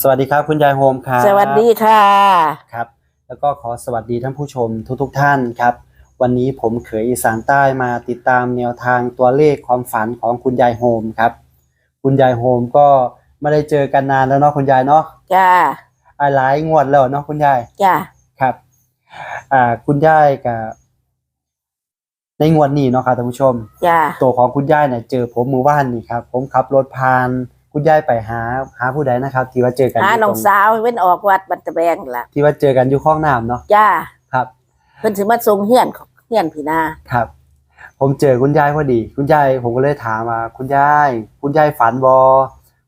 สวัสดีครับคุณยายโฮมครับสวัสดีค่ะครับ แล้วก็ขอสวัสดีท่านผู้ชมทุกๆทท่านครับ วันนี้ผมเขยอีสานใต้มาติดตามแนวทางตัวเลขความฝันของคุณยายโฮมครับ คุณยายโฮมก็ไม่ได้เจอกันนานแล้วเนาะคุณยายเนาะจ้าอ่าหลายงวดแล้วเนาะคุณยายจ้าครับ อ่า คุณยายกับในงวดนี้เนาะครับท่านผู้ชมจ้าตัวของคุณยายเนี่ยเจอผมมือว่านนี่ครับ ผมขับรถผ่าน คุณยายไปหาหาผู้ใดนะครับ ที่ว่าเจอกันหายู่น้องตรงสาวเว้นออกวัดบันตะแบงล่ะที่ว่าเจอกันอยู่ข้องน้ำเนาะจ้าครับ เพิ่นสิมาส่งเฮียนเฮียนพี่นาครับ ผมเจอคุณยายพอดี คุณยายผมก็เลยถามว่าคุณยาย คุณยายฝันบอ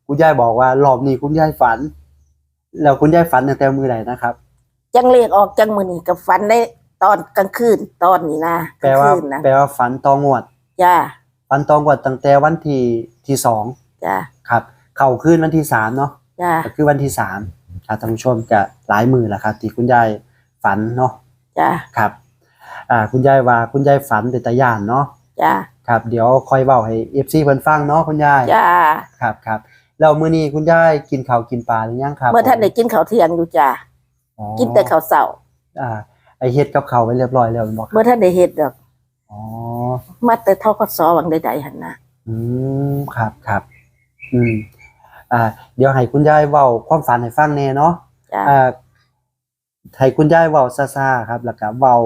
คุณยายบอกว่ารอบนี้คุณยายฝัน แล้วคุณยายฝันตั้งแต่มือไหนนะครับ จังเลขออกจังมื้อนี้กับฟันได้ตอนกลางคืนตอนนี้นะกแปลลางว่า คืนนะแปลว่าฝันตองวด จ้า ฝันตองวดตั้งแต่วันที่ที่สอง จ้าครับ เข่าขึ้นวันที่สามเนาะจ้าก็คือวันที่สามครับท่านผู้ชมจะหลายมือแล้วครับที่คุณยายฝันเนาะจ้าครับ อ่า คุณยายว่าคุณยายฝันเป็นตาย่านเนาะจ้าครับ เดี๋ยวคอยเว้าให้เอฟซีเพิ่นฟังเนาะคุณยายจ้าครับครับแล้วมื้อนี้คุณยายกินข้าวกินปลาหรือยังครับเมื่อท่านได้กินข้าวเที่ยงอยู่จ้าอ๋อกินแต่ข้าวเช้าอ่าไอเฮ็ดกับข้าวไว้เรียบร้อยแล้วแม่นบ่ครับเมื่อท่านได้เฮ็ดดอกอ๋อมาแต่ทกสวังใดๆหั่นนะอืมครับครับ อืม อ่า เดี๋ยวให้คุณยายเว้าความฝันให้ฟังแน่เนาะจ้าอ่าให้คุณยายเว้าซ่าๆครับ แล้วก็เว้า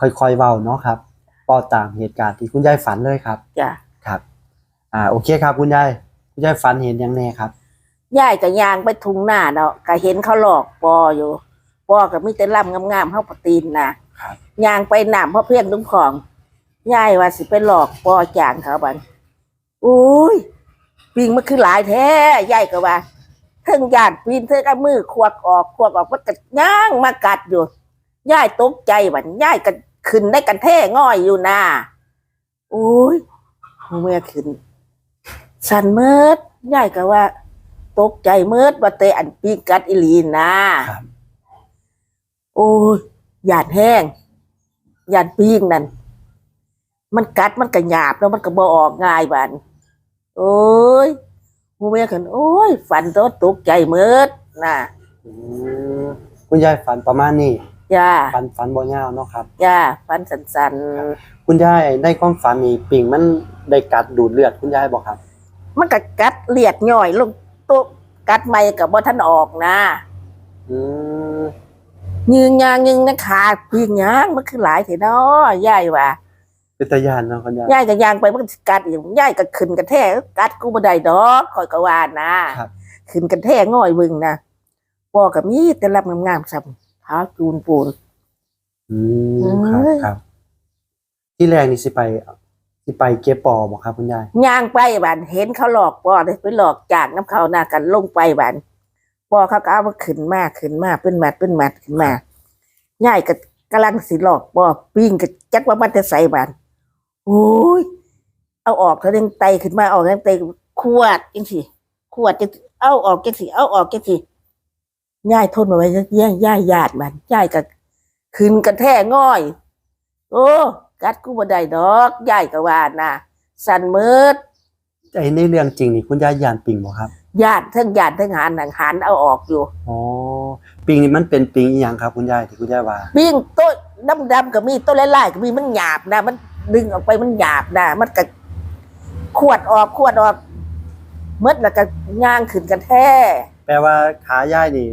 ค่อยๆเว้าเนาะครับเว้าตามเหตุการณ์ที่คุณยายฝันเลยครับ จ้าครับ อ่า โอเคครับ คุณยาย คุณยายฝันเห็นหยังแน่ครับ ยายก็ย่างไปทุ่งหน้าเนาะก็เห็นเขาหลอกปออยู่ปอก็มีแต่ล่ำงามๆเฮาปตีนน่ะครับย่างไปน้ำเพราะเพียงลุงของยายว่าสิไปหลอกปอจางเขาบันอุ้ย ปิงมันคือหลายแท้ยายก็ว่าเทิงยานปีนเทิงเอามือควกออกควกออกมันก็ย่างมากัดอยู่ยายตกใจบันยายก็ขึ้นได้กันแท่ง่อยอยู่น่ะอุ้ยเมื่อขึ้นสันเมิดยายก็ว่า ตกใจเมิดว่าเตะอันปีกัดอิลีน่ะครับโอ้ยหยาดแห้งหยาดปีงนั่นมันกัดมันก็หยาบแล้วมันก็บ่ออกง่ายบัน โอ้ยหูแม่กันโอ้ย ฝันตัวตกใจเมิดน่ะอืมคุณยายฝันประมาณนี้ย่าฝันฝันบ่ยาวเนาะครับย่าฝันสันคุณยายในความฝันนี่ปิงมันได้กัดดูดเลือดคุณยายบอกครับๆมันก็กัดเลียดย่อยลงโต๊ะกัดไม่กับบ่ท่านออกนะอืมยืงยางยืงนะขาปีงยางมันคือหลายเถอะเนาะยายว่า เป็นตาญาณเนาะคุณยายยายก็ยางไปมันก็สิกัดอีกยายก็ขึ้นกันแท้กัดกูบ่ได้ดอกคอยก็ว่านะครับ ขึ้นกันแท้ง่อยเบิ่งนะปอก็มีแต่รับงามๆซ้ำเท้าจูนปูน อืมครับเอ้ย ครับ ที่แรกนี่สิไปสิไปเก็บปอบอกครับคุณยายย่างไปบานเห็นเขาหลอกปอเลยไปหลอกจากน้ำเขาหน้ากันลงไปบานปอเขาก็เอามาขึ้นมาขึ้นมาเป็นหมัดเป็นหมัดขึ้นมาย่ายก็กำลังสิหลอกปอปิ้งก็จักว่ามันจะใส่บาน โอ้ย เอาออกเขาเร่งไตขึ้นมาออกเร่งไตขวดจังสิขวดจังสิเอาออกจังสิเอาออกจังสิย่ายทนมาไว้ย่ายย่ายญาติมันย่ายก็ขึ้นกันแท่ง่อย โอ้กัดกูบ่ได้ดอกย่ายก็ว่านะสันเมิดไอ้ในเรื่องจริงนี่คุณยายยานปิงบอกครับญาติทั้งญาติทั้งหารหนังหารเอาออกอยู่อ๋อปิงนี่มันเป็นปิงอีหยังครับ คุณยายที่คุณยายว่าปิ้งโต๊ะดำๆก็มีโต๊ะไล่ๆก็มีมันหยาบนะมัน ดึงออกไปมันหยาบนะมันก็ขวดออกขวดออกเมดแล้วก็ย่างขึ้นกันแท้แปลว่าขายายนี่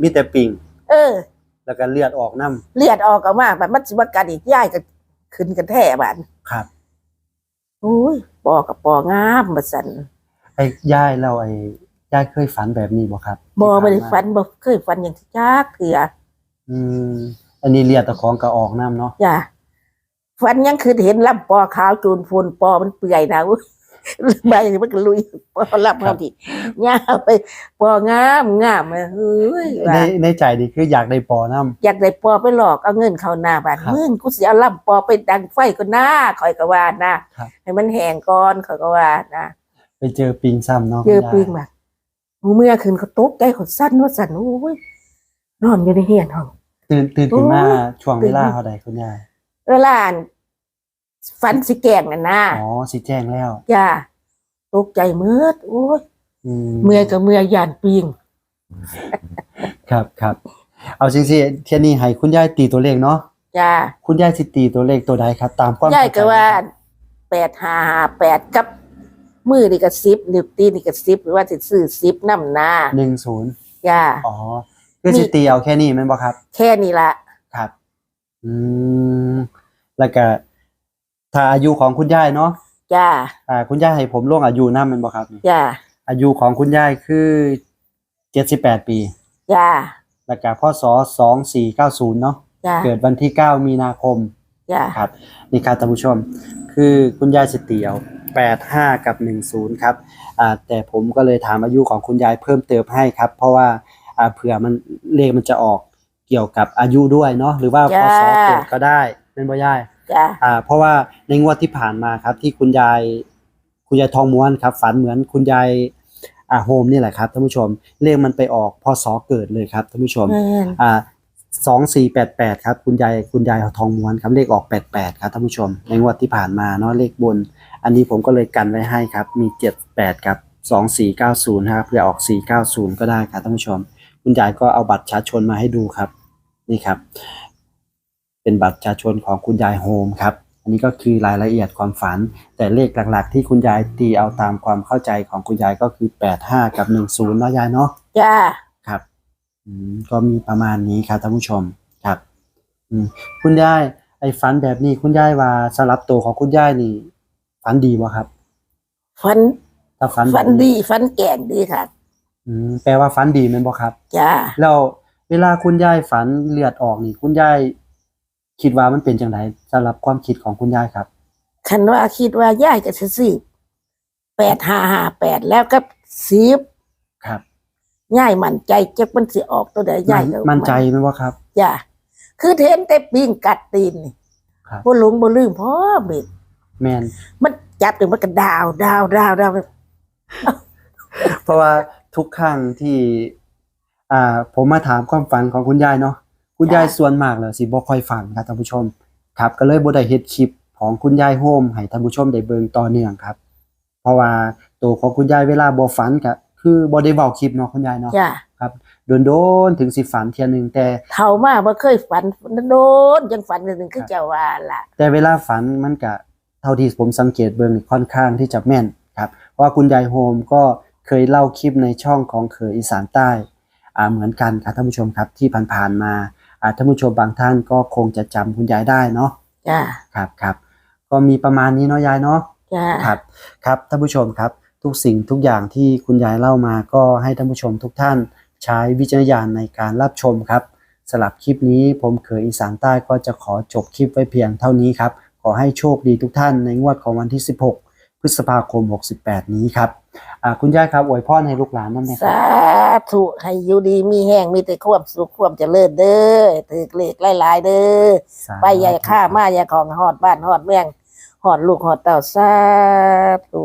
มีแต่ปิงเออ แล้วก็เลือดออกน้เลียดออกออกมาแบบมันสิว่ากันอีกย่ายก็ขึ้นกันแท้บานำครับอุ้ยปอกับปองามบัสันไอ้ยายเราไอ้ยายเคยฝันแบบนี้บ่ครับบ่ที่ไม่ได้ผ่ามาฟันบ่เคยฟันอย่างที่จักเถื่ออืมอันนี้เลียดตะของก็ออกน้ำเนาะจ้ะ ฟันยังคือเห็นลำปอขาวจูนฟูนปอมันเปื่อยนะอุ๊ยใบมันก็ลุยปอลำเขาทีงามไปปองามงามเลยเฮ้ยในว่าในใจนี่คืออยากได้ปอน้อยากได้ปอไปหลอกเอาเงินเข้าหน้าบ้านครับมึงกูสิเอาลำปอไปดังไฟก็หน้าคอยก็ว่านะครับให้มันแห้งก่อนคอยก็ว่านะำไปเจอปิงซ้ำเนาะเจอคุณยายปิงมาหูเมื่อคืนเขาตกใจเขาสั้นว่าสั่นโอ้ยนอนอยู่ในเฮียนห้องตื่นตื่นขึ้นมาโอ้ยช่วงตื่เวนลามาเท่าใดคุณยาย เวลาอั่นฟันสิแกงน่ะนะอ๋อสิแจ้งแล้ว จ้าตกใจเมืดโอ้ยอืมเมื่อยก็เมื่อยยานปิงครับครับเอาจริงๆเที่ยนี้ให้คุณยายตีตัวเลขเนาะจ้าคุณยายสิตีตัวเลขตัวใดครับ ตามความยายเข้ใจก็ว่าแปดห้าห้าแปดกับ มือนี่ก็สิบนิ้วตีนี่ก็สิบหรือว่าสิซื้อสิบน้ำหน้าหนึ่งศูนย์จ้า อ๋อคือสิตีเอาแค่นี้แม่นบ่ครับ แค่นี้ละครับ อืมแล้วก็ถ้าอายุของคุณยายเนาะจ้าอ่า คุณยายให้ผมลงอายุนำแม่นบ่ครับนี่จ้าอายุของคุณยายคือเจ็ดสิบแปดปี จ้าแล้วก็พศสองสี่เก้าศูนย์เนาะจ้าเกิดวันที่เก้ามีนาคมจ้าครับนี่ครับท่านผู้ชม คือคุณยายสเตียวแปดห้ากับหนึ่งศูนย์ครับอ่าแต่ผมก็เลยถามอายุของคุณยายเพิ่มเติมให้ครับ เพราะว่าอ่าเผื่อมันเลขมันจะออกเกี่ยวกับอายุด้วยเนาะหรือว่าพศเกิดก็ได้เป็นบ่ยายจ้าอ่า เพราะว่าในงวดที่ผ่านมาครับ ที่คุณยาย คุณยายทองม้วนครับ ฝันเหมือนคุณยายอ่าโฮมนี่แหละครับท่านผู้ชมเลขมันไปออกพศเกิดเลยครับท่านผู้ชม แม่นอ่าสองสี่แปดแปดครับ คุณยายคุณยายทองม้วนครับเลขออกแปดแปดครับท่านผู้ชม ในงวดที่ผ่านมาเนาะเลขบน อันนี้ผมก็เลยกันไว้ให้ครับ มีเจ็ดแปดครับสองสี่เก้าศูนย์ครับเพื่อออกสี่เก้าศูนย์ก็ได้ครับท่านผู้ชม คุณยายก็เอาบัตรประชาชนมาให้ดูครับ นี่ครับ เป็นบัตรประชาชนของคุณยายโฮมครับ อันนี้ก็คือรายละเอียดความฝัน แต่เลขหลักๆ ที่คุณยายตีเอาตามความเข้าใจของคุณยายก็คือแปดห้ากับหนึ่งศูนย์เนาะยายเนาะจ้าครับอืมก็มีประมาณนี้ครับท่านผู้ชมครับอืมคุณยายไอ้ฝันแบบนี้คุณยายว่าสลับตัวของคุณยายนี่ฝันดีบ่ครับฟันถ้าฝันแบบฟันดีฟันแก่งดีค่ะ อืมแปลว่าฝันดีแม่นบ่ครับ จ้า แล้ว เวลาคุณยายฝันเลือดออกนี่ คุณยายคิดว่ามันเป็นจังไดสำหรับความคิดของคุณยายครับ คันว่าคิดว่าย่ายจะซื้อแปดห้าห้าแปดแล้วก็สิบครับย่ายมั่นใจจักมันสิออกตัวใดย่ายก็มั่นใจไหมว่าครับจ้าคือเห็นแต่ปิ้งกัดตีนนี่ครับบ่หลงบ่ลืมพ่อเบ็ดแมนมันจับถึงมันก็ดาวดาวดาวดาวเพราะว่าทุกครั้งที่ อ่าผมมาถามความฝันของคุณยายเนาะคุณยายส่วนมากเลยสิบ่ค่อยฝันครับท่านผู้ชม ครับ ก็เลยบ่ได้เฮ็ดคลิปของคุณยายโฮมให้ท่านผู้ชมได้เบิ่งต่อเนื่องครับ เพราะว่าตัวของคุณยายเวลาบ่ฝันก็คือบ่ได้เว้าคลิปเนาะคุณยายเนาะจ้าโดนๆถึงสิฝันเที่ยหนึงแต่เท่ามาบ่เคยฝันโดนยังฝันนึงคือเจ้าว่าล่ะ แต่เวลาฝันมันก็เท่าที่ผมสังเกตเบิ่งนี่ค่อนข้างที่จะแม่นครับเพราะว่าคุณยายโฮมก็เคยเล่าคลิปในช่องของเขยอีสานใต้อ่า เหมือนกันครับท่านผู้ชมครับที่ผ่านๆมาอ่าท่านผู้ชมบางท่านก็คงจะจำคุณยายได้เนาะจ้าครับครับก็มีประมาณนี้เนาะยายเนาะจ้าครับครับท่านผู้ชมครับทุกสิ่งทุกอย่างที่คุณยายเล่ามาก็ให้ท่านผู้ชมทุกท่านใช้วิจารณญาณในการรับชมครับสำหรับคลิปนี้ผมเขยอีสานใต้ก็จะขอจบคลิปไว้เพียงเท่านี้ครับ ขอให้โชคดีทุกท่านในงวดของวันที่ 16 พฤษภาคม 68 นี้ครับอ่าคุณยายครับอวยพรให้ลูกหลานนั่นเองครับสาธุให้อยู่ดีมีแห้งมีแต่ความสุขความเจริญเด้อถือเลขหลายๆเด้อสาธุไปใหญ่ข้ามาใหญ่ของหอดบ้านหอดเมืองหอดลูกหอดเต่าสาธุ